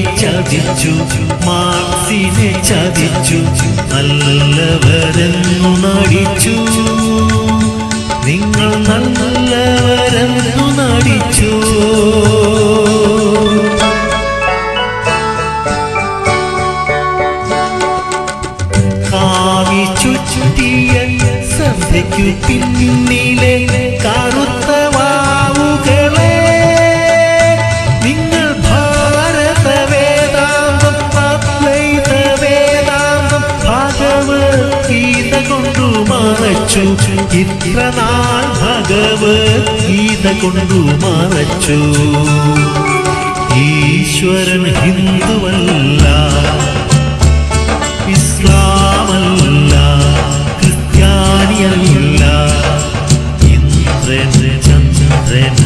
ചതിച്ചു. മാർസിനെ ചതിച്ചു. നല്ലവരെന്നു നടിച്ചു നിങ്ങൾ നല്ലവരെന്നു നടിച്ചു. കാവിച്ചു ചുറ്റിയ സന്ധ്യയ്ക്കു പിന്നിലെ കറുത്ത കൊണ്ടു മറച്ചു. ഇത്ര നാൾ ഭഗവത്ഗീത കൊണ്ടു മറച്ചു. ഈശ്വരൻ ഹിന്ദുവല്ല ഇസ്ലാമല്ല ക്രിസ്ത്യാനിയല്ല. ഇന്ദ്രൻ ചന്ദ്രൻ